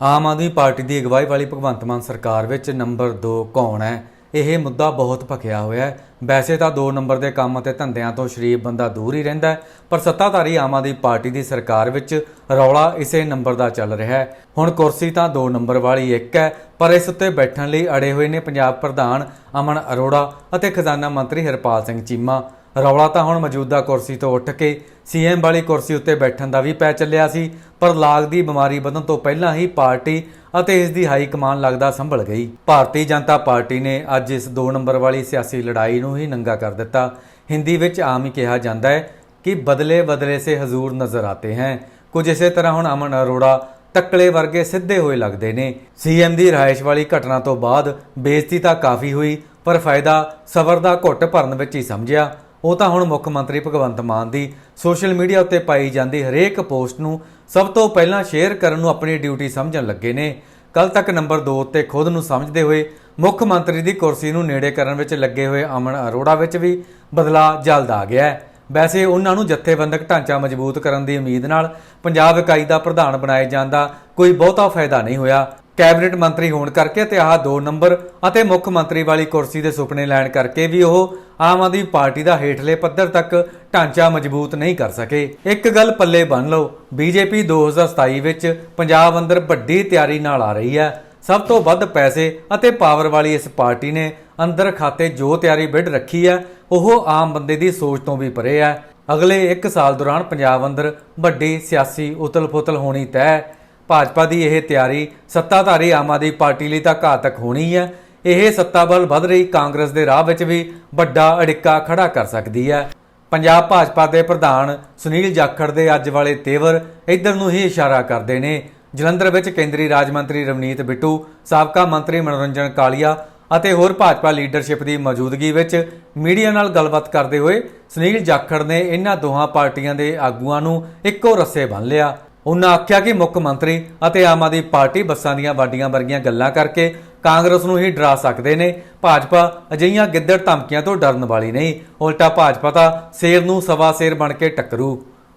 Aam Aadmi party ਦੀ ਅਗਵਾਈ ਵਾਲੀ ਭਗਵੰਤ ਮਾਨ ਸਰਕਾਰ ਵਿੱਚ ਨੰਬਰ 2 ਕੌਣ ਹੈ? ਇਹ ਮੁੱਦਾ ਬਹੁਤ ਭਖਿਆ ਹੋਇਆ ਹੈ। ਵੈਸੇ ਤਾਂ 2 ਨੰਬਰ ਦੇ ਕੰਮ ਅਤੇ ਧੰਦਿਆਂ ਤੋਂ ਸ਼ਰੀਫ ਬੰਦਾ ਦੂਰ ਹੀ ਰਹਿੰਦਾ ਹੈ, ਪਰ ਸੱਤਾਧਾਰੀ ਆਮ ਆਦਮੀ ਪਾਰਟੀ ਦੀ ਸਰਕਾਰ ਵਿੱਚ ਰੌਲਾ ਇਸੇ ਨੰਬਰ ਦਾ ਚੱਲ ਰਿਹਾ ਹੈ। ਹੁਣ ਕੁਰਸੀ ਤਾਂ 2 ਨੰਬਰ ਵਾਲੀ ਇੱਕ ਹੈ, ਪਰ ਇਸ ਉੱਤੇ ਬੈਠਣ ਲਈ ਅੜੇ ਹੋਏ ਨੇ ਪੰਜਾਬ ਪ੍ਰਧਾਨ ਅਮਨ ਅਰੋੜਾ ਅਤੇ ਖਜ਼ਾਨਾ ਮੰਤਰੀ ਹਰਪਾਲ ਸਿੰਘ ਚੀਮਾ। ਰੌਲਾ ਤਾਂ ਹੁਣ ਮੌਜੂਦਾ ਕੁਰਸੀ ਤੋਂ ਉੱਠ ਕੇ ਸੀਐਮ ਵਾਲੀ ਕੁਰਸੀ ਉੱਤੇ ਬੈਠਣ ਦਾ ਵੀ ਪੈ ਚੱਲਿਆ ਸੀ, ਪਰ ਲਾਗ ਦੀ ਬਿਮਾਰੀ ਵਧਣ ਤੋਂ ਪਹਿਲਾਂ ਹੀ ਪਾਰਟੀ ਅਤੇ ਇਸ ਦੀ ਹਾਈ ਕਮਾਨ ਲੱਗਦਾ ਸੰਭਲ ਗਈ। ਭਾਰਤੀ ਜਨਤਾ ਪਾਰਟੀ ਨੇ ਅੱਜ ਇਸ 2 ਨੰਬਰ ਵਾਲੀ ਸਿਆਸੀ ਲੜਾਈ ਨੂੰ ਹੀ ਨੰਗਾ ਕਰ ਦਿੱਤਾ। ਹਿੰਦੀ ਵਿੱਚ ਆਮ ਹੀ ਕਿਹਾ ਜਾਂਦਾ ਹੈ ਕਿ ਬਦਲੇ ਬਦਲੇ ਸੇ ਹਜ਼ੂਰ ਨਜ਼ਰ ਆਤੇ हैं ਕੁਝ ਇਸੇ ਤਰ੍ਹਾਂ ਹੁਣ ਅਮਨ ਅਰੋੜਾ ਤੱਕਲੇ ਵਰਗੇ ਸਿੱਧੇ ਹੋਏ ਲੱਗਦੇ ਨੇ। ਸੀਐਮ ਦੀ ਰਿਹਾਇਸ਼ ਵਾਲੀ ਘਟਨਾ ਤੋਂ ਬਾਅਦ ਬੇਇੱਜ਼ਤੀ ਤਾਂ ਕਾਫੀ ਹੋਈ, ਪਰ ਫਾਇਦਾ ਸਬਰ ਦਾ ਘੁੱਟ ਭਰਨ ਵਿੱਚ ਹੀ ਸਮਝਿਆ। ਉਹ ਤਾਂ ਹੁਣ ਮੁੱਖ ਮੰਤਰੀ ਭਗਵੰਤ ਮਾਨ ਦੀ ਸੋਸ਼ਲ ਮੀਡੀਆ ਉੱਤੇ ਪਾਈ ਜਾਂਦੀ ਹਰੇਕ ਪੋਸਟ ਨੂੰ ਸਭ ਤੋਂ ਪਹਿਲਾਂ ਸ਼ੇਅਰ ਕਰਨ ਨੂੰ ਆਪਣੀ ਡਿਊਟੀ ਸਮਝਣ ਲੱਗੇ ਨੇ। ਕੱਲ ਤੱਕ ਨੰਬਰ 2 ਉੱਤੇ ਖੁਦ ਨੂੰ ਸਮਝਦੇ ਹੋਏ ਮੁੱਖ ਮੰਤਰੀ ਦੀ ਕੁਰਸੀ ਨੂੰ ਨੇੜੇ ਕਰਨ ਵਿੱਚ ਲੱਗੇ ਹੋਏ ਅਮਨ ਅਰੋੜਾ ਵਿੱਚ ਵੀ ਬਦਲਾਅ ਜਲਦ ਆ ਗਿਆ ਹੈ। ਵੈਸੇ ਉਹਨਾਂ ਨੂੰ ਜਥੇਬੰਦਕ ਢਾਂਚਾ ਮਜ਼ਬੂਤ ਕਰਨ ਦੀ ਉਮੀਦ ਨਾਲ ਪੰਜਾਬ ਇਕਾਈ ਦਾ ਪ੍ਰਧਾਨ ਬਣਾਏ ਜਾਣ ਦਾ ਕੋਈ ਬਹੁਤਾ ਫਾਇਦਾ ਨਹੀਂ ਹੋਇਆ। ਕੈਬਨਿਟ ਮੰਤਰੀ ਹੋਣ ਕਰਕੇ ਤੇ ਆਹ 2 ਨੰਬਰ ਅਤੇ ਮੁੱਖ ਮੰਤਰੀ ਵਾਲੀ ਕੁਰਸੀ ਦੇ ਸੁਪਨੇ ਲੈਣ ਕਰਕੇ ਵੀ ਉਹ ਆਮ ਆਦਮੀ ਪਾਰਟੀ ਦਾ ਹੇਠਲੇ ਪੱਧਰ ਤੱਕ ਢਾਂਚਾ ਮਜ਼ਬੂਤ ਨਹੀਂ ਕਰ ਸਕੇ। ਇੱਕ ਗੱਲ ਪੱਲੇ ਬੰਨ ਲਓ, ਬੀਜੇਪੀ 2027 ਵਿੱਚ ਪੰਜਾਬ ਅੰਦਰ ਵੱਡੀ ਤਿਆਰੀ ਨਾਲ ਆ ਰਹੀ ਹੈ। ਸਭ ਤੋਂ ਵੱਧ ਪੈਸੇ ਅਤੇ ਪਾਵਰ ਵਾਲੀ ਇਸ ਪਾਰਟੀ ਨੇ ਅੰਦਰ ਖਾਤੇ ਜੋ ਤਿਆਰੀ ਵਿੱਢ ਰੱਖੀ ਹੈ, ਉਹ ਆਮ ਬੰਦੇ ਦੀ ਸੋਚ ਤੋਂ ਵੀ ਪਰੇ ਹੈ। ਅਗਲੇ 1 ਸਾਲ ਦੌਰਾਨ ਪੰਜਾਬ ਅੰਦਰ ਵੱਡੀ ਸਿਆਸੀ ਉਤਲ-ਪੁਤਲ ਹੋਣੀ ਤੈਅ ਭਾਜਪਾ ਦੀ ਇਹ ਤਿਆਰੀ ਸੱਤਾਧਾਰੀ ਆਮ ਆਦਮੀ ਪਾਰਟੀ ਲਈ ਤਾਂ ਘਾਤਕ ਹੋਣੀ ਹੈ। ਇਹ ਸੱਤਾ ਬਲ ਵੱਧ ਰਹੀ ਕਾਂਗਰਸ ਦੇ ਰਾਹ ਵਿੱਚ ਵੀ ਵੱਡਾ ਅੜਿੱਕਾ ਖੜਾ ਕਰ ਸਕਦੀ ਹੈ। ਪੰਜਾਬ ਭਾਜਪਾ ਦੇ ਪ੍ਰਧਾਨ ਸੁਨੀਲ ਜਾਖੜ ਦੇ ਅੱਜ ਵਾਲੇ ਤੇਵਰ ਇਧਰ ਨੂੰ ਹੀ ਇਸ਼ਾਰਾ ਕਰਦੇ ਨੇ। ਜਲੰਧਰ ਵਿੱਚ ਕੇਂਦਰੀ ਰਾਜ ਮੰਤਰੀ ਰਵਨੀਤ ਬਿੱਟੂ, ਸਾਬਕਾ ਮੰਤਰੀ ਮਨੋਰੰਜਨ ਕਾਲੀਆ ਅਤੇ ਹੋਰ ਭਾਜਪਾ ਲੀਡਰਸ਼ਿਪ ਦੀ ਮੌਜੂਦਗੀ ਵਿੱਚ ਮੀਡੀਆ ਨਾਲ ਗੱਲਬਾਤ ਕਰਦੇ ਹੋਏ ਸੁਨੀਲ ਜਾਖੜ ਨੇ ਇਹਨਾਂ ਦੋਹਾਂ ਪਾਰਟੀਆਂ ਦੇ ਆਗੂਆਂ ਨੂੰ ਇੱਕੋ ਰੱਸੇ ਬੰਨ੍ਹ ਲਿਆ। ਉਹਨਾਂ ਆਖਿਆ ਕਿ ਮੁੱਖ ਮੰਤਰੀ ਅਤੇ ਆਮ ਆਦਮੀ ਪਾਰਟੀ ਬੱਸਾਂ ਦੀਆਂ ਵਾਡੀਆਂ ਵਰਗੀਆਂ ਗੱਲਾਂ ਕਰਕੇ ਕਾਂਗਰਸ ਨੂੰ ਹੀ ਡਰਾ ਸਕਦੇ ਨੇ। ਭਾਜਪਾ ਅਜਿਹੀਆਂ ਗਿੱਦੜ ਧਮਕੀਆਂ ਤੋਂ ਡਰਨ ਵਾਲੀ ਨਹੀਂ। ਉਲਟਾ ਭਾਜਪਾ ਤਾਂ ਸ਼ੇਰ ਨੂੰ ਸਵਾ ਸ਼ੇਰ ਬਣ ਕੇ ਟੱਕਰੂ।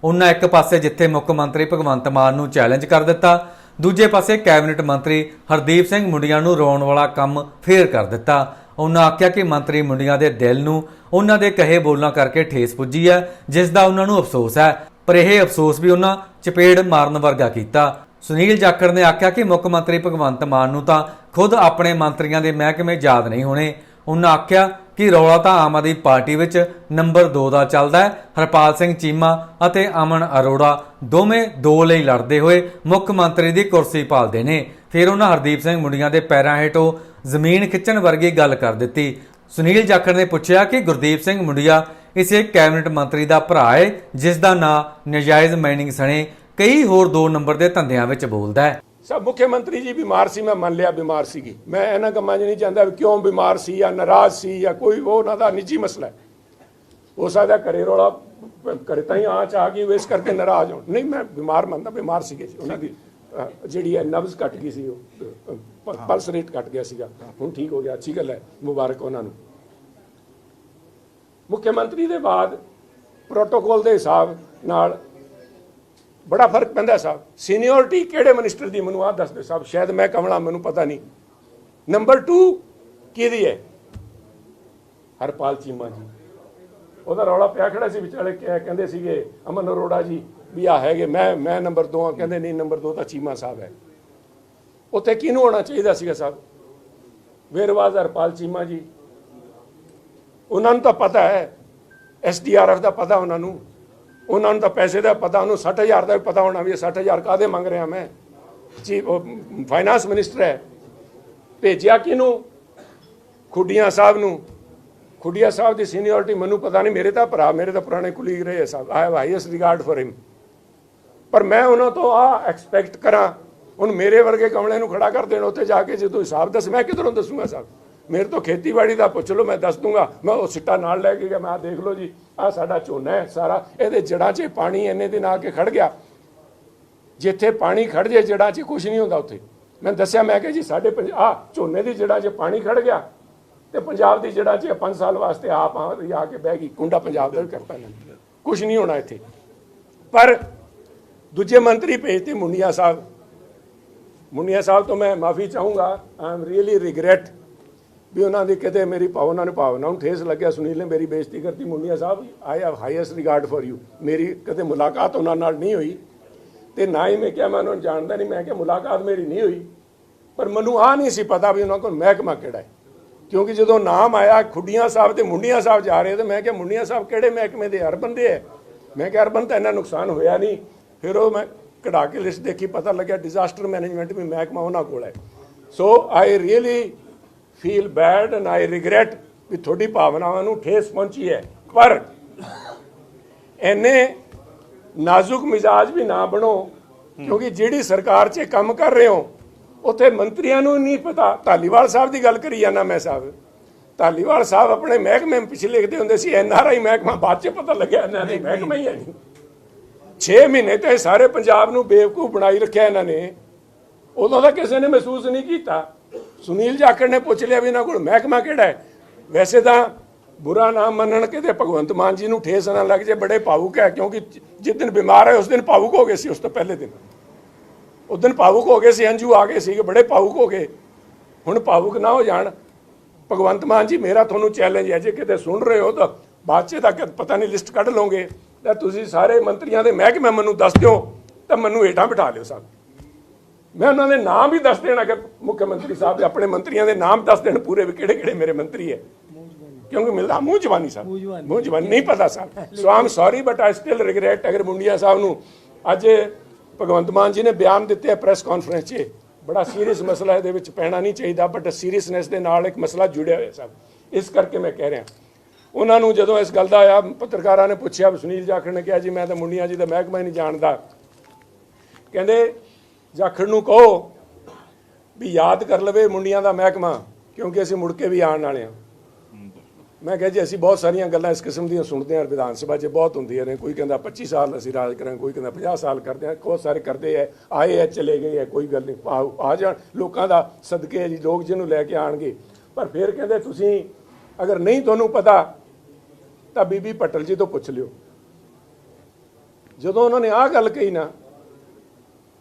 ਉਹਨਾਂ ਇੱਕ ਪਾਸੇ ਜਿੱਥੇ ਮੁੱਖ ਮੰਤਰੀ ਭਗਵੰਤ ਮਾਨ ਨੂੰ ਚੈਲੰਜ ਕਰ ਦਿੱਤਾ, ਦੂਜੇ ਪਾਸੇ ਕੈਬਨਿਟ ਮੰਤਰੀ ਹਰਦੀਪ ਸਿੰਘ ਮੁੰਡੀਆਂ ਨੂੰ ਰੋਣ ਵਾਲਾ ਕੰਮ ਫੇਰ ਕਰ ਦਿੱਤਾ। ਉਹਨਾਂ ਆਖਿਆ ਕਿ ਮੰਤਰੀ ਮੁੰਡੀਆਂ ਦੇ ਦਿਲ ਨੂੰ ਉਹਨਾਂ ਦੇ ਕਹੇ ਬੋਲਾਂ ਕਰਕੇ ਠੇਸ ਪੁੱਜੀ ਹੈ, ਜਿਸ ਦਾ ਉਹਨਾਂ ਨੂੰ ਅਫਸੋਸ ਹੈ। ਪਰ ਇਹ ਅਫਸੋਸ ਵੀ ਉਹਨਾਂ ਚਪੇੜ ਮਾਰਨ ਵਰਗਾ ਕੀਤਾ। ਸੁਨੀਲ ਜਾਖੜ ਨੇ ਆਖਿਆ ਕਿ ਮੁੱਖ ਮੰਤਰੀ ਭਗਵੰਤ ਮਾਨ ਨੂੰ ਤਾਂ ਖੁਦ ਆਪਣੇ ਮੰਤਰੀਆਂ ਦੇ ਮਹਿਕਮੇ ਯਾਦ ਨਹੀਂ ਹੋਣੇ। ਉਹਨਾਂ ਆਖਿਆ ਕਿ ਰੌਲਾ ਤਾਂ ਆਮ ਆਦਮੀ ਪਾਰਟੀ ਵਿੱਚ ਨੰਬਰ 2 ਦਾ ਚੱਲਦਾ ਹੈ। ਹਰਪਾਲ ਸਿੰਘ ਚੀਮਾ ਅਤੇ ਅਮਨ ਅਰੋੜਾ ਦੋਵੇਂ ਦੋ ਲਈ ਲੜਦੇ ਹੋਏ ਮੁੱਖ ਮੰਤਰੀ ਦੀ ਕੁਰਸੀ ਪਾਲਦੇ ਨੇ। ਫਿਰ ਉਹਨਾਂ ਹਰਦੀਪ ਸਿੰਘ ਮੁੰਡੀਆਂ ਦੇ ਪੈਰਾਂ ਹੇਠੋਂ ਜ਼ਮੀਨ ਖਿੱਚਣ ਵਰਗੀ ਗੱਲ ਕਰ ਦਿੱਤੀ। ਸੁਨੀਲ ਜਾਖੜ ਨੇ ਪੁੱਛਿਆ ਕਿ ਗੁਰਦੀਪ ਸਿੰਘ ਮੁੰਡੀਆ ਇਸੇ ਕੈਬਨਿਟ ਮੰਤਰੀ ਦਾ ਭਰਾ ਹੈ ਜਿਸ ਦਾ ਨਾਂ ਨਜਾਇਜ਼ ਮਾਈਨਿੰਗ ਸਣੇ ਕਈ ਹੋਰ 2 ਨੰਬਰ ਦੇ ਧੰਦਿਆਂ ਵਿੱਚ ਬੋਲਦਾ ਹੈ। ਸਭ ਮੁੱਖ ਮੰਤਰੀ ਜੀ ਬਿਮਾਰ ਸੀ, ਮੈਂ ਮੰਨ ਲਿਆ ਬਿਮਾਰ ਸੀਗੀ। ਮੈਂ ਇਹਨਾਂ ਕੰਮਾਂ 'ਚ ਨਹੀਂ ਜਾਂਦਾ ਕਿਉਂ ਬਿਮਾਰ ਸੀ ਜਾਂ ਨਾਰਾਜ਼ ਸੀ ਜਾਂ ਕੋਈ ਉਹ ਉਹਨਾਂ ਦਾ ਨਿੱਜੀ ਮਸਲਾ ਹੈ। ਹੋ ਸਕਦਾ ਘਰੇ ਰੋਲਾ ਕਰੇ ਤਾਂ ਹੀ ਆਂਚ ਆ ਗਈ ਇਸ ਕਰਕੇ ਨਾਰਾਜ਼ ਹੋਣ। ਨਹੀਂ, ਮੈਂ ਬਿਮਾਰ ਮੰਨਦਾ, ਬਿਮਾਰ ਸੀਗੇ ਉਹਨਾਂ ਦੀ ਜਿਹੜੀ ਹੈ ਨਬਜ਼ ਘਟ ਗਈ ਸੀ ਉਹ ਪਲਸ ਰੇਟ ਘਟ ਗਿਆ ਸੀਗਾ। ਹੁਣ ਠੀਕ ਹੋ ਗਿਆ, ਅੱਛੀ ਗੱਲ ਹੈ, ਮੁਬਾਰਕ ਉਹਨਾਂ ਨੂੰ। ਮੁੱਖ ਮੰਤਰੀ ਦੇ ਬਾਅਦ ਪ੍ਰੋਟੋਕੋਲ ਦੇ ਹਿਸਾਬ ਨਾਲ ਬੜਾ ਫ਼ਰਕ ਪੈਂਦਾ ਸਾਹਿਬ। ਸੀਨੀਅਰਿਟੀ ਕਿਹੜੇ ਮਿਨਿਸਟਰ ਦੀ, ਮੈਨੂੰ ਆਹ ਦੱਸ ਦਿਓ, ਸਾਹਿਬ। ਸ਼ਾਇਦ ਮੈਂ ਕਮਲਾ, ਮੈਨੂੰ ਪਤਾ ਨਹੀਂ। ਨੰਬਰ 2 ਕਿਹਦੀ ਹੈ? ਹਰਪਾਲ ਚੀਮਾ ਜੀ। ਉਹਦਾ ਰੌਲਾ ਪਿਆ ਖੜਾ ਸੀ, ਵਿਚਾਲੇ ਕਹਿੰਦੇ ਸੀਗੇ, ਅਮਨ ਅਰੋੜਾ ਜੀ, ਵੀ ਆ ਹੈਗੇ। ਮੈਂ ਮੈਂ ਨੰਬਰ 2 ਆ ਕਹਿੰਦੇ ਨਹੀਂ ਨੰਬਰ 2 ਤਾਂ ਚੀਮਾ ਸਾਹਿਬ ਹੈ। ਉੱਥੇ ਕਿਹਨੂੰ ਹੋਣਾ ਚਾਹੀਦਾ ਸੀਗਾ, ਸਾਹਿਬ? ਵੇਰਵਾਜ਼ ਹਰਪਾਲ ਚੀਮਾ ਜੀ ਉਹਨਾਂ ਨੂੰ ਤਾਂ ਪਤਾ ਹੈ ਐਸਡੀਆਰਐਫ ਦਾ ਪਤਾ ਉਹਨਾਂ ਨੂੰ। ਉਹਨਾਂ ਨੂੰ ਤਾਂ ਪੈਸੇ ਦਾ ਪਤਾ, ਉਹਨੂੰ 60000 ਦਾ ਵੀ ਪਤਾ ਹੋਣਾ ਵੀ ਇਹ 60000 ਕਾਦੇ ਮੰਗ ਰਿਹਾ ਮੈਂ। ਜੀ ਫਾਈਨਾਂਸ ਮਿਨਿਸਟਰ ਹੈ। ਭੇਜਿਆ ਕਿਹਨੂੰ? ਖੁੱਡੀਆਂ ਸਾਹਿਬ ਨੂੰ। ਖੁੱਡੀਆਂ ਸਾਹਿਬ ਦੀ ਸੀਨੀਅਰਿਟੀ ਮੈਨੂੰ ਪਤਾ ਨਹੀਂ, ਮੇਰੇ ਤਾਂ ਭਰਾ, ਮੇਰੇ ਤਾਂ ਪੁਰਾਣੇ ਕੁਲੀਗ ਰਹੇ ਸਾਹਿਬ I have highest regard for him ਪਰ ਮੈਂ ਉਹਨਾਂ ਤੋਂ ਆ ਐਕਸਪੈਕਟ ਕਰਾਂ ਹੁਣ ਮੇਰੇ ਵਰਗੇ ਕਮਲੇ ਨੂੰ ਖੜਾ ਕਰ ਦੇਣ, ਉੱਥੇ ਜਾ ਕੇ ਜਦੋਂ ਹਿਸਾਬ ਦੱਸ, ਮੈਂ ਕਿਧਰੋਂ ਦੱਸੂਗਾ ਸਾਹਿਬ ਮੇਰੇ ਤੋਂ ਖੇਤੀਬਾੜੀ ਦਾ ਪੁੱਛ ਲਓ, ਮੈਂ ਦੱਸ ਦੂੰਗਾ। ਮੈਂ ਉਹ ਸਿੱਟਾ ਨਾਲ ਲੈ ਕੇ ਗਿਆ, ਮੈਂ ਆ ਦੇਖ ਲਓ ਜੀ ਆ ਸਾਡਾ ਝੋਨਾ ਹੈ ਸਾਰਾ। ਇਹਦੇ ਜੜਾਂ 'ਚ ਪਾਣੀ ਇੰਨੇ ਦਿਨ ਆ ਕੇ ਖੜ ਗਿਆ। ਜਿੱਥੇ ਪਾਣੀ ਖੜ ਜੇ ਜੜਾਂ 'ਚ ਕੁਝ ਨਹੀਂ ਹੁੰਦਾ ਉੱਥੇ। ਮੈਂ ਦੱਸਿਆ, ਮੈਂ ਕਿਹਾ ਜੀ, ਸਾਡੇ ਆ ਝੋਨੇ ਦੀ ਜੜਾਂ 'ਚ ਪਾਣੀ ਖੜ ਗਿਆ ਤੇ ਪੰਜਾਬ ਦੀ ਜੜਾਂ 'ਚ 5 ਸਾਲ ਵਾਸਤੇ ਆਪ ਆ ਕੇ ਬਹਿ ਗਈ। ਕੁੰਡਾ ਪੰਜਾਬ ਦਾ ਕਰਤਾ ਨਹੀਂ ਕੁਝ ਨਹੀਂ ਹੋਣਾ ਇੱਥੇ। ਪਰ ਦੂਜੇ ਮੰਤਰੀ ਭੇਜਤੇ ਮੁੰਡੀਆਂ ਸਾਹਿਬ। ਮੁੰਨੀਆ ਸਾਹਿਬ ਤੋਂ ਮੈਂ ਮਾਫੀ ਚਾਹੂੰਗਾ। ਆਈ ਐਮ ਰੀਅਲੀ ਰਿਗਰੈਟ ਵੀ ਉਹਨਾਂ ਦੀ ਕਿਤੇ ਮੇਰੀ ਭਾਵਨਾ ਨੂੰ ਭਾਵਨਾ ਨੂੰ ਠੇਸ ਲੱਗਿਆ, ਸੁਨੀਲ ਨੇ ਮੇਰੀ ਬੇਇੱਜ਼ਤੀ ਕਰਤੀ, ਮੁੰਨੀਆ ਸਾਹਿਬ I have highest regard for you ਮੇਰੀ ਕਦੇ ਮੁਲਾਕਾਤ ਉਹਨਾਂ ਨਾਲ ਨਹੀਂ ਹੋਈ। ਤੇ ਨਾ ਹੀ ਮੈਂ ਕਿਹਾ, ਮੈਂ ਉਹਨਾਂ ਨੂੰ ਜਾਣਦਾ ਨਹੀਂ, ਮੈਂ ਕਿਹਾ ਮੁਲਾਕਾਤ ਮੇਰੀ ਨਹੀਂ ਹੋਈ। ਪਰ ਮੈਨੂੰ ਆ ਨਹੀਂ ਸੀ ਪਤਾ ਵੀ ਉਹਨਾਂ ਕੋਲ ਮਹਿਕਮਾ ਕਿਹੜਾ ਹੈ। ਕਿਉਂਕਿ ਜਦੋਂ ਨਾਮ ਆਇਆ, ਖੁੱਡੀਆਂ ਸਾਹਿਬ ਤੇ ਮੁੰਡੀਆਂ ਸਾਹਿਬ ਜਾ ਰਹੇ, ਤੇ ਮੈਂ ਕਿਹਾ ਮੁੰਡੀਆਂ ਸਾਹਿਬ ਕਿਹੜੇ ਮਹਿਕਮੇ ਦੇ ਅਰਬਨ ਦੇ ਹੈ? ਮੈਂ ਕਿਹਾ, ਅਰਬਨ ਤਾਂ ਇੰਨਾ ਨੁਕਸਾਨ ਹੋਇਆ ਨਹੀਂ। ਫਿਰ ਉਹ ਮੈਂ ਕਢਾ ਕੇ ਲਿਸਟ ਦੇਖੀ, ਪਤਾ ਲੱਗਿਆ ਡਿਜ਼ਾਸਟਰ ਮੈਨੇਜਮੈਂਟ ਵੀ ਮਹਿਕਮਾ ਉਹਨਾਂ ਕੋਲ ਹੈ। So I really feel bad and I regret ਵੀ ਤੁਹਾਡੀ ਭਾਵਨਾਵਾਂ ਨੂੰ ਠੇਸ ਪਹੁੰਚੀ ਹੈ। ਪਰ ਐਨੇ ਨਾਜ਼ੁਕ ਮਿਜ਼ਾਜ ਵੀ ਨਾ ਬਣੋ, ਕਿਉਂਕਿ ਜਿਹੜੀ ਸਰਕਾਰ 'ਚ ਕੰਮ ਕਰ ਰਹੇ ਹੋ, ਉੱਥੇ ਮੰਤਰੀਆਂ ਨੂੰ ਨਹੀਂ ਪਤਾ। ਧਾਲੀਵਾਲ ਸਾਹਿਬ ਦੀ ਗੱਲ ਕਰੀ ਜਾਂਦਾ ਮੈਂ ਸਾਹਿਬ। ਧਾਲੀਵਾਲ ਸਾਹਿਬ ਆਪਣੇ ਮਹਿਕਮੇ ਵਿੱਚ ਲਿਖਦੇ ਹੁੰਦੇ ਸੀ, ਐਨ ਆਰ ਆਈ ਮਹਿਕਮਾ ਬਾਅਦ 'ਚ ਪਤਾ ਲੱਗਿਆ, ਇਹਨਾਂ ਦੇ ਮਹਿਕਮਾ ਹੀ ਹੈ ਨਹੀਂ। 6 ਮਹੀਨੇ ਤੇ ਸਾਰੇ ਪੰਜਾਬ ਨੂੰ ਬੇਵਕੂਫ ਬਣਾਈ ਰੱਖਿਆ ਇਹਨਾਂ ਨੇ। ਉਦੋਂ ਦਾ ਕਿਸੇ ਨੇ ਮਹਿਸੂਸ ਨਹੀਂ ਕੀਤਾ। ਸੁਨੀਲ ਜਾਖੜ ਨੇ ਪੁੱਛ ਲਿਆ ਵੀ ਇਹਨਾਂ ਕੋਲ ਮਹਿਕਮਾ ਕਿਹੜਾ ਹੈ? ਵੈਸੇ ਤਾਂ ਬੁਰਾ ਨਾਮ ਮੰਨਣ ਕਿਤੇ ਭਗਵੰਤ ਮਾਨ ਜੀ ਨੂੰ ਠੇਸ ਨਾ ਲੱਗ ਜੇ, ਬੜੇ ਭਾਵੁਕ ਹੈ, ਕਿਉਂਕਿ ਜਿਸ ਦਿਨ ਬਿਮਾਰ ਹੈ ਉਸ ਦਿਨ ਭਾਵੁਕ ਹੋ ਗਏ ਸੀ ਉਸ ਤੋਂ ਪਹਿਲੇ ਦਿਨ। ਉਸ ਦਿਨ ਭਾਵੁਕ ਹੋ ਗਏ ਸੀ ਅੰਜੂ ਆ ਗਏ ਸੀਗੇ, ਬੜੇ ਭਾਵੁਕ ਹੋ ਗਏ। ਹੁਣ ਭਾਵੁਕ ਨਾ ਹੋ ਜਾਣ। ਭਗਵੰਤ ਮਾਨ ਜੀ, ਮੇਰਾ ਤੁਹਾਨੂੰ ਚੈਲੰਜ ਹੈ, ਜੇ ਕਿਤੇ ਸੁਣ ਰਹੇ ਹੋ ਤਾਂ ਬਾਅਦ ਚ ਤੱਕ ਪਤਾ ਨਹੀਂ ਲਿਸਟ ਕੱਢ ਲਓਗੇ। ਤਾਂ ਤੁਸੀਂ ਸਾਰੇ ਮੰਤਰੀਆਂ ਦੇ ਮਹਿਕਮੇ ਮੈਨੂੰ ਦੱਸ ਦਿਓ, ਤਾਂ ਮੈਨੂੰ ਹੇਠਾਂ ਬਿਠਾ ਲਿਓ ਸਾਹਿਬ ਮੈਂ ਉਹਨਾਂ ਦੇ ਨਾਮ ਵੀ ਦੱਸ ਦੇਣਾ ਕਿ ਮੁੱਖ ਮੰਤਰੀ ਸਾਹਿਬ ਦੇ ਆਪਣੇ ਮੰਤਰੀਆਂ ਦੇ ਨਾਮ ਦੱਸ ਦੇਣ ਪੂਰੇ ਵੀ ਕਿਹੜੇ ਕਿਹੜੇ ਮੇਰੇ ਮੰਤਰੀ ਹੈ। ਕਿਉਂਕਿ ਮਿਲਦਾ ਮੂੰਹ ਜਵਾਨੀ ਸਾਹਿਬ। ਮੂੰਹ ਜਵਾਨੀ ਨਹੀਂ ਪਤਾ ਸਾਹਿਬ। So I'm sorry but I still regret ਅਗਰ ਮੁੰਡੀਆ ਸਾਹਿਬ ਨੂੰ ਅੱਜ ਭਗਵੰਤ ਮਾਨ ਜੀ ਨੇ ਬਿਆਨ ਦਿੱਤੇ ਆ ਪ੍ਰੈਸ ਕਾਨਫਰੰਸ 'ਚ। ਬੜਾ ਸੀਰੀਅਸ ਮਸਲਾ ਇਹਦੇ ਵਿੱਚ ਪੈਣਾ ਨਹੀਂ ਚਾਹੀਦਾ ਬਟ ਸੀਰੀਅਸਨੈਸ ਦੇ ਨਾਲ ਇੱਕ ਮਸਲਾ ਜੁੜਿਆ ਹੋਇਆ ਸਾਹਿਬ। ਇਸ ਕਰਕੇ ਮੈਂ ਕਹਿ ਰਿਹਾ। ਉਹਨਾਂ ਨੂੰ ਜਦੋਂ ਇਸ ਗੱਲ ਦਾ ਆਇਆ ਪੱਤਰਕਾਰਾਂ ਨੇ ਪੁੱਛਿਆ ਸੁਨੀਲ ਜਾਖੜ ਨੇ ਕਿਹਾ ਜੀ ਮੈਂ ਤਾਂ ਮੁੰਡੀਆਂ ਜੀ ਦਾ ਮਹਿਕਮਾ ਹੀ ਨਹੀਂ ਜਾਣਦਾ। ਕਹਿੰਦੇ ਜਾਖੜ ਨੂੰ ਕਹੋ ਵੀ ਯਾਦ ਕਰ ਲਵੇ ਮੁੰਡੀਆਂ ਦਾ ਮਹਿਕਮਾ, ਕਿਉਂਕਿ ਅਸੀਂ ਮੁੜ ਕੇ ਵੀ ਆਉਣ ਵਾਲੇ ਹਾਂ। ਮੈਂ ਕਿਹਾ ਜੀ, ਅਸੀਂ ਬਹੁਤ ਸਾਰੀਆਂ ਗੱਲਾਂ ਇਸ ਕਿਸਮ ਦੀਆਂ ਸੁਣਦੇ ਹਾਂ, ਵਿਧਾਨ ਸਭਾ 'ਚ ਬਹੁਤ ਹੁੰਦੀਆਂ ਨੇ। ਕੋਈ ਕਹਿੰਦਾ 25 ਸਾਲ ਅਸੀਂ ਰਾਜ ਕਰਾਂਗੇ, ਕੋਈ ਕਹਿੰਦਾ 50 ਸਾਲ ਕਰਦੇ ਆ ਬਹੁਤ ਸਾਰੇ ਕਰਦੇ ਆ, ਆਏ ਆ, ਚਲੇ ਗਏ ਆ, ਕੋਈ ਗੱਲ ਨਹੀਂ, ਆ ਜਾਣ। ਲੋਕਾਂ ਦਾ ਸਦਕੇ ਹੈ ਜੀ, ਲੋਕ ਜਿਹਨੂੰ ਲੈ ਕੇ ਆਣਗੇ ਪਰ ਫਿਰ ਕਹਿੰਦੇ ਤੁਸੀਂ, ਅਗਰ ਨਹੀਂ ਤੁਹਾਨੂੰ ਪਤਾ, ਤਾਂ ਬੀਬੀ ਪਟਲ ਜੀ ਤੋਂ ਪੁੱਛ ਲਿਓ। ਜਦੋਂ ਉਹਨਾਂ ਨੇ ਆਹ ਗੱਲ ਕਹੀ ਨਾ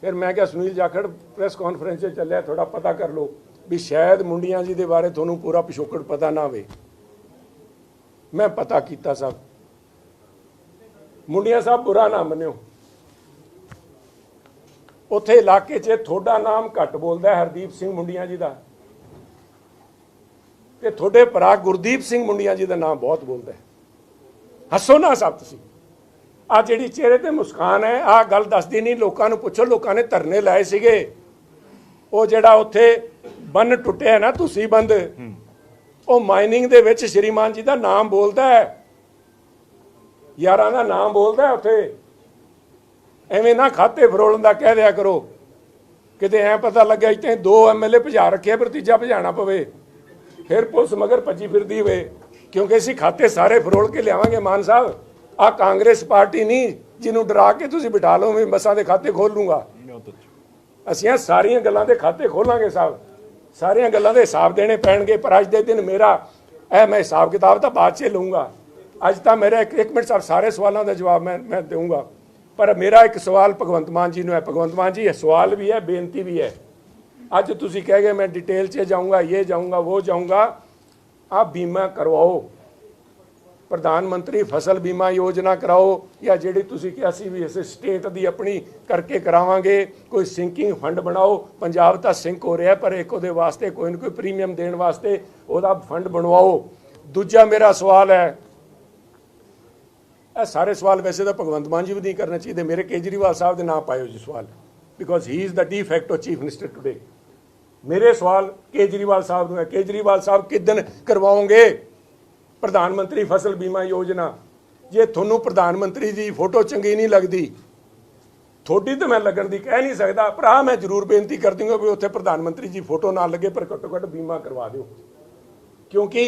ਫਿਰ ਮੈਂ ਕਿਹਾ, ਸੁਨੀਲ ਜਾਖੜ ਪ੍ਰੈਸ ਕਾਨਫਰੰਸ 'ਚ ਚੱਲਿਆ ਥੋੜਾ ਪਤਾ ਕਰ ਲਓ ਵੀ ਸ਼ਾਇਦ ਮੁੰਡੀਆਂ ਜੀ ਦੇ ਬਾਰੇ ਤੁਹਾਨੂੰ ਪੂਰਾ ਪਿਛੋਕੜ ਪਤਾ ਨਾ ਹੋਵੇ। ਮੈਂ ਪਤਾ ਕੀਤਾ ਸਭ। ਮੁੰਡੀਆਂ ਸਾਹਿਬ ਬੁਰਾ ਨਾ ਮੰਨਿਓ। ਉੱਥੇ ਇਲਾਕੇ 'ਚ ਤੁਹਾਡਾ ਨਾਮ ਘੱਟ ਬੋਲਦਾ, ਹਰਦੀਪ ਸਿੰਘ ਮੁੰਡੀਆਂ ਜੀ ਦਾ। ਤੇ ਤੁਹਾਡੇ ਭਰਾ ਗੁਰਦੀਪ ਸਿੰਘ ਮੁੰਡੀਆਂ ਜੀ ਦਾ ਨਾਮ ਬਹੁਤ ਬੋਲਦਾ ਹੱਸੋ ਨਾ ਸਭ ਤੁਸੀਂ। ਆ ਜਿਹੜੀ ਚਿਹਰੇ ਤੇ ਮੁਸਕਾਨ ਹੈ ਆ ਗੱਲ ਦੱਸਦੀ ਨਹੀਂ, ਲੋਕਾਂ ਨੂੰ ਪੁੱਛੋ, ਲੋਕਾਂ ਨੇ ਧਰਨੇ ਲਾਏ ਸੀਗੇ। ਉਹ ਜਿਹੜਾ ਉੱਥੇ ਬੰਨ ਟੁੱਟਿਆ ਨਾ ਤੁਸੀਂ ਬੰਦ, ਉਹ ਮਾਈਨਿੰਗ ਦੇ ਵਿੱਚ ਸ਼੍ਰੀਮਾਨ ਜੀ ਦਾ ਨਾਮ ਬੋਲਦਾ ਹੈ। ਯਾਰਾਂ ਦਾ ਨਾਮ ਬੋਲਦਾ ਹੈ ਉੱਥੇ। ਐਵੇਂ ਨਾ ਖਾਤੇ ਫਰੋਲਣ ਦਾ ਕਹਿ ਦਿਆ ਕਰੋ। ਕਿਤੇ ਐ ਪਤਾ ਲੱਗਿਆ ਇੱਥੇ ਦੋ ਐਮਐਲਏ ਭਜਾ ਰੱਖਿਆ ਪਰ ਤੀਜਾ ਭਜਾਣਾ ਪਵੇ। ਫਿਰ ਪੁਲਿਸ ਮਗਰ ਭੱਜੀ ਫਿਰਦੀ ਹੋਵੇ, ਕਿਉਂਕਿ ਅਸੀਂ ਖਾਤੇ ਸਾਰੇ ਫਰੋਲ ਕੇ ਲਿਆਵਾਂਗੇ, ਮਾਨ ਸਾਹਿਬ। ਆ ਕਾਂਗਰਸ ਪਾਰਟੀ ਨਹੀਂ, ਜਿਹਨੂੰ ਡਰਾ ਕੇ ਤੁਸੀਂ ਬਿਠਾ ਲਓ, ਮੈਂ ਬੱਸਾਂ ਦੇ ਖਾਤੇ ਖੋਲ ਲੂੰਗਾ। ਅਸੀਂ ਇਹ ਸਾਰੀਆਂ ਗੱਲਾਂ ਦੇ ਖਾਤੇ ਖੋਲਾਂਗੇ ਸਾਹਿਬ। ਸਾਰੀਆਂ ਗੱਲਾਂ ਦੇ ਹਿਸਾਬ ਦੇਣੇ ਪੈਣਗੇ, ਪਰ ਅੱਜ ਦੇ ਦਿਨ ਮੇਰਾ, ਇਹ ਮੈਂ ਹਿਸਾਬ ਕਿਤਾਬ ਤਾਂ ਬਾਅਦ 'ਚ ਲਊਂਗਾ। ਅੱਜ ਤਾਂ ਮੇਰਾ ਇੱਕ ਇੱਕ ਮਿੰਟ ਸਾਹਿਬ, ਸਾਰੇ ਸਵਾਲਾਂ ਦਾ ਜਵਾਬ ਮੈਂ ਮੈਂ ਦੇਵਾਂਗਾ ਪਰ ਮੇਰਾ ਇੱਕ ਸਵਾਲ ਭਗਵੰਤ ਮਾਨ ਜੀ ਨੂੰ ਹੈ। ਭਗਵੰਤ ਮਾਨ ਜੀ, ਇਹ ਸਵਾਲ ਵੀ ਹੈ, ਬੇਨਤੀ ਵੀ ਹੈ। ਅੱਜ ਤੁਸੀਂ ਕਹਿ ਗਏ ਮੈਂ ਡਿਟੇਲ 'ਚ ਜਾਊਂਗਾ, ਇਹ ਜਾਊਂਗਾ, ਉਹ ਜਾਊਂਗਾ। ਆਪ ਬੀਮਾ ਕਰਵਾਓ। ਪ੍ਰਧਾਨ ਮੰਤਰੀ ਫਸਲ ਬੀਮਾ ਯੋਜਨਾ ਕਰਾਓ ਜਾਂ ਜਿਹੜੀ ਤੁਸੀਂ ਕਿਹਾ ਸੀ ਵੀ ਇਸ ਸਟੇਟ ਦੀ ਆਪਣੀ ਕਰਕੇ ਕਰਾਵਾਂਗੇ, ਕੋਈ ਸਿੰਕਿੰਗ ਫੰਡ ਬਣਾਓ। ਪੰਜਾਬ ਤਾਂ ਸਿੰਕ ਹੋ ਰਿਹਾ, ਪਰ ਇੱਕ ਉਹਦੇ ਵਾਸਤੇ ਕੋਈ ਨਾ ਕੋਈ ਪ੍ਰੀਮੀਅਮ ਦੇਣ ਵਾਸਤੇ ਉਹਦਾ ਫੰਡ ਬਣਵਾਓ। ਦੂਜਾ ਮੇਰਾ ਸਵਾਲ ਹੈ, ਇਹ ਸਾਰੇ ਸਵਾਲ ਵੈਸੇ ਤਾਂ ਭਗਵੰਤ ਮਾਨ ਜੀ ਵੀ ਨਹੀਂ ਕਰਨੇ ਚਾਹੀਦੇ, ਮੇਰੇ ਕੇਜਰੀਵਾਲ ਸਾਹਿਬ ਦੇ ਨਾਂ ਪਾਇਓ ਜੀ ਸਵਾਲ because he is the de facto chief minister today ਮੇਰੇ ਸਵਾਲ ਕੇਜਰੀਵਾਲ ਸਾਹਿਬ ਨੂੰ ਹੈ। ਕੇਜਰੀਵਾਲ ਸਾਹਿਬ ਕਿਦਨ ਕਰਵਾਓਗੇ? ਪ੍ਰਧਾਨ ਮੰਤਰੀ ਫਸਲ ਬੀਮਾ ਯੋਜਨਾ। ਜੇ ਤੁਹਾਨੂੰ ਪ੍ਰਧਾਨ ਮੰਤਰੀ ਦੀ ਫੋਟੋ ਚੰਗੀ ਨਹੀਂ ਲੱਗਦੀ ਥੋੜੀ ਤਾਂ ਮੈਂ ਲੱਗਣ ਦੀ ਕਹਿ ਨਹੀਂ ਸਕਦਾ। ਪਰ ਭਰਾ, ਮੈਂ ਜ਼ਰੂਰ ਬੇਨਤੀ ਕਰ ਦੂੰਗਾ ਵੀ ਉੱਥੇ ਪ੍ਰਧਾਨ ਮੰਤਰੀ ਜੀ ਫੋਟੋ ਨਾ ਲੱਗੇ, ਪਰ ਘੱਟੋ ਘੱਟ ਬੀਮਾ ਕਰਵਾ ਦਿਓ। ਕਿਉਂਕਿ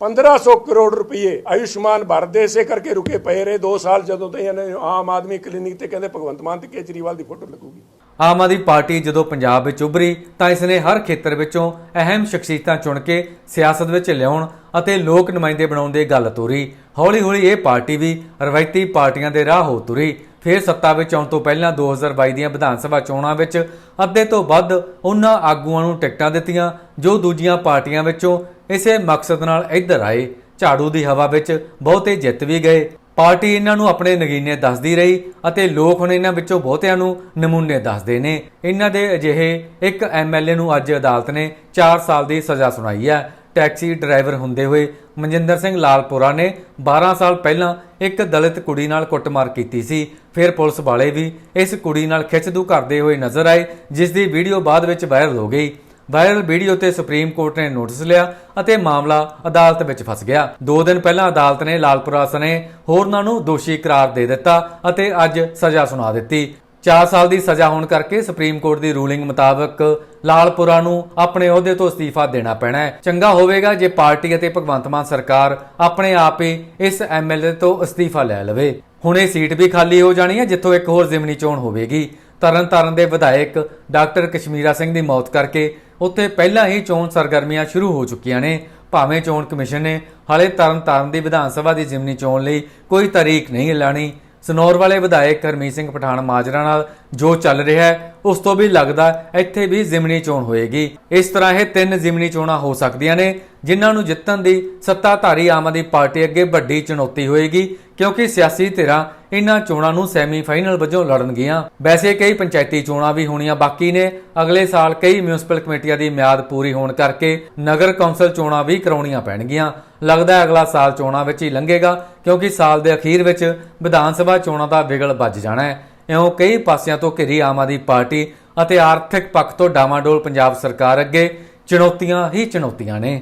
1500 ਕਰੋੜ ਰੁਪਏ ਆਯੁਸ਼ਮਾਨ ਭਾਰਤ ਦੇ ਇਸੇ ਕਰਕੇ ਰੁਕੇ ਪਏ ਰਹੇ। 2 ਸਾਲ ਜਦੋਂ ਤੋਂ ਇਹਨਾਂ ਨੇ ਆਮ ਆਦਮੀ ਕਲੀਨਿਕ ਤੇ ਕਹਿੰਦੇ ਭਗਵੰਤ ਮਾਨ ਤੇ ਕੇਜਰੀਵਾਲ ਦੀ ਫੋਟੋ ਲੱਗੂਗੀ। ਆਮ ਆਦਮੀ ਪਾਰਟੀ ਜਦੋਂ ਪੰਜਾਬ ਵਿੱਚ ਉਭਰੀ ਤਾਂ ਇਸ ਨੇ ਹਰ ਖੇਤਰ ਵਿੱਚੋਂ ਅਹਿਮ ਸ਼ਖਸੀਅਤਾਂ ਚੁਣ ਕੇ ਸਿਆਸਤ ਵਿੱਚ ਲਿਆਉਣ ਅਤੇ ਲੋਕ ਨੁਮਾਇੰਦੇ ਬਣਾਉਣ ਦੀ ਗੱਲ ਤੋਰੀ। ਹੌਲੀ-ਹੌਲੀ ਇਹ ਪਾਰਟੀ ਵੀ ਰਵਾਇਤੀ ਪਾਰਟੀਆਂ ਦੇ ਰਾਹ ਹੋ ਤੁਰੀ। ਫਿਰ ਸੱਤਾ ਵਿੱਚ ਆਉਣ ਤੋਂ ਪਹਿਲਾਂ 2022 ਦੀਆਂ ਵਿਧਾਨ ਸਭਾ ਚੋਣਾਂ ਵਿੱਚ ਅੱਧੇ ਤੋਂ ਵੱਧ ਉਹਨਾਂ ਆਗੂਆਂ ਨੂੰ ਟਿਕਟਾਂ ਦਿੱਤੀਆਂ, ਜੋ ਦੂਜੀਆਂ ਪਾਰਟੀਆਂ ਵਿੱਚੋਂ ਇਸੇ ਮਕਸਦ ਨਾਲ ਇੱਧਰ ਆਏ। ਝਾੜੂ ਦੀ ਹਵਾ ਵਿੱਚ ਬਹੁਤੇ ਜਿੱਤ ਵੀ ਗਏ। ਪਾਰਟੀ ਇਹਨਾਂ ਨੂੰ ਆਪਣੇ ਨਗੀਨੇ ਦੱਸਦੀ ਰਹੀ ਅਤੇ ਲੋਕ ਹੁਣ ਇਹਨਾਂ ਵਿੱਚੋਂ ਬਹੁਤਿਆਂ ਨੂੰ ਨਮੂਨੇ ਦੱਸਦੇ ਨੇ। ਇਹਨਾਂ ਦੇ ਅਜਿਹੇ ਇੱਕ ਐਮਐਲਏ ਨੂੰ ਅੱਜ ਅਦਾਲਤ ਨੇ 4 ਸਾਲ ਦੀ ਸਜ਼ਾ ਸੁਣਾਈ ਹੈ। ਟੈਕਸੀ ਡਰਾਈਵਰ ਹੁੰਦੇ ਹੋਏ ਮਨਜਿੰਦਰ ਸਿੰਘ ਲਾਲਪੁਰਾ ਨੇ 12 ਸਾਲ ਪਹਿਲਾਂ ਇੱਕ ਦਲਿਤ ਕੁੜੀ ਨਾਲ ਕੁੱਟਮਾਰ ਕੀਤੀ ਸੀ। ਫਿਰ ਪੁਲਿਸ ਵਾਲੇ ਵੀ ਇਸ ਕੁੜੀ ਨਾਲ ਖਿੱਚਦੂ ਕਰਦੇ ਹੋਏ ਨਜ਼ਰ ਆਏ, ਜਿਸ ਦੀ ਵੀਡੀਓ ਬਾਅਦ ਵਿੱਚ ਵਾਇਰਲ ਹੋ ਗਈ। ਵਾਇਰਲ ਵੀਡੀਓ ਤੇ ਸੁਪਰੀਮ ਕੋਰਟ ਨੇ ਨੋਟਿਸ ਲਿਆ ਅਤੇ ਮਾਮਲਾ ਅਦਾਲਤ ਵਿੱਚ ਫਸ ਗਿਆ। 2 ਦਿਨ ਪਹਿਲਾਂ ਅਦਾਲਤ ਨੇ ਲਾਲਪੁਰਾ ਸਣੇ ਹੋਰਨਾਂ ਨੂੰ ਦੋਸ਼ੀ ਕਰਾਰ ਦੇ ਦਿੱਤਾ ਅਤੇ ਅੱਜ ਸਜ਼ਾ ਸੁਣਾ ਦਿੱਤੀ। 4 ਸਾਲ ਦੀ ਸਜ਼ਾ ਹੋਣ ਕਰਕੇ ਸੁਪਰੀਮ ਕੋਰਟ ਦੀ ਰੂਲਿੰਗ ਮੁਤਾਬਕ ਲਾਲਪੁਰਾ ਨੂੰ ਆਪਣੇ ਅਹੁਦੇ ਤੋਂ ਅਸਤੀਫਾ ਦੇਣਾ ਪੈਣਾ ਹੈ। ਚੰਗਾ ਹੋਵੇਗਾ ਜੇ ਪਾਰਟੀ ਅਤੇ ਭਗਵੰਤ ਮਾਨ ਸਰਕਾਰ ਆਪਣੇ ਆਪ ਹੀ ਇਸ ਐਮਐਲਏ ਤੋਂ ਅਸਤੀਫਾ ਲੈ ਲਵੇ। ਹੁਣ ਇਹ ਸੀਟ ਵੀ ਖਾਲੀ ਹੋ ਜਾਣੀ ਹੈ, ਜਿੱਥੋਂ ਇੱਕ ਹੋਰ ਜ਼ਿਮਨੀ ਚੋਣ ਹੋਵੇਗੀ। ਤਰਨਤਾਰਨ ਦੇ ਵਿਧਾਇਕ ਡਾਕਟਰ ਕਸ਼ਮੀਰਾ ਸਿੰਘ ਦੀ ਮੌਤ ਕਰਕੇ ਉੱਥੇ ਪਹਿਲਾਂ ਹੀ ਚੋਣ ਸਰਗਰਮੀਆਂ ਸ਼ੁਰੂ ਹੋ ਚੁੱਕੀਆਂ ਨੇ। ਭਾਵੇਂ ਚੋਣ ਕਮਿਸ਼ਨ ਨੇ ਹਾਲੇ ਤਰਨਤਾਰਨ ਦੀ ਵਿਧਾਨ ਸਭਾ ਦੀ ਜ਼ਿਮਨੀ ਚੋਣ ਲਈ ਕੋਈ ਤਾਰੀਖ ਨਹੀਂ ਐਲਾਨੀ। ਸਨੌਰ ਵਾਲੇ ਵਿਧਾਇਕ ਹਰਮੀਤ ਸਿੰਘ ਪਠਾਨ ਮਾਜਰਾ ਨਾਲ ਜੋ ਚੱਲ ਰਿਹਾ ਹੈ ਉਸ ਤੋਂ ਵੀ ਲੱਗਦਾ ਇੱਥੇ ਵੀ ਜ਼ਿਮਨੀ ਚੋਣ ਹੋਏਗੀ। ਇਸ ਤਰ੍ਹਾਂ ਇਹ ਤਿੰਨ ਜ਼ਿਮਨੀ ਚੋਣਾਂ ਹੋ ਸਕਦੀਆਂ ਨੇ, ਜਿਨ੍ਹਾਂ ਨੂੰ ਜਿੱਤਣ ਦੀ ਸੱਤਾਧਾਰੀ ਆਮ ਆਦਮੀ ਪਾਰਟੀ ਅੱਗੇ ਵੱਡੀ ਚੁਣੌਤੀ ਹੋਏਗੀ, ਕਿਉਂਕਿ ਸਿਆਸੀ ਧਿਰਾਂ ਇਨ੍ਹਾਂ ਚੋਣਾਂ ਨੂੰ ਸੈਮੀਫਾਈਨਲ ਵਜੋਂ ਲੜਨਗੀਆਂ। ਵੈਸੇ ਕਈ ਪੰਚਾਇਤੀ ਚੋਣਾਂ ਵੀ ਹੋਣੀਆਂ ਬਾਕੀ ਨੇ। ਅਗਲੇ ਸਾਲ ਕਈ ਮਿਊਨਿਸਪਲ ਕਮੇਟੀਆਂ ਦੀ ਮਿਆਦ ਪੂਰੀ ਹੋਣ ਕਰਕੇ ਨਗਰ ਕੌਂਸਲ ਚੋਣਾਂ ਵੀ ਕਰਾਉਣੀਆਂ ਪੈਣਗੀਆਂ। ਲੱਗਦਾ ਹੈ ਅਗਲਾ ਸਾਲ ਚੋਣਾਂ ਵਿੱਚ ਹੀ ਲੰਘੇਗਾ, ਕਿਉਂਕਿ ਸਾਲ ਦੇ ਅਖੀਰ ਵਿੱਚ ਵਿਧਾਨ ਸਭਾ ਚੋਣਾਂ ਦਾ ਵਿਗਲ ਵੱਜ ਜਾਣਾ ਹੈ। ਇਉਂ ਕਈ ਪਾਸਿਆਂ ਤੋਂ ਘਿਰੀ ਆਮ ਆਦਮੀ ਪਾਰਟੀ ਅਤੇ ਆਰਥਿਕ ਪੱਖ ਤੋਂ ਡਾਮਾਡੋਲ ਪੰਜਾਬ ਸਰਕਾਰ ਅੱਗੇ ਚੁਣੌਤੀਆਂ ਹੀ ਚੁਣੌਤੀਆਂ ਨੇ।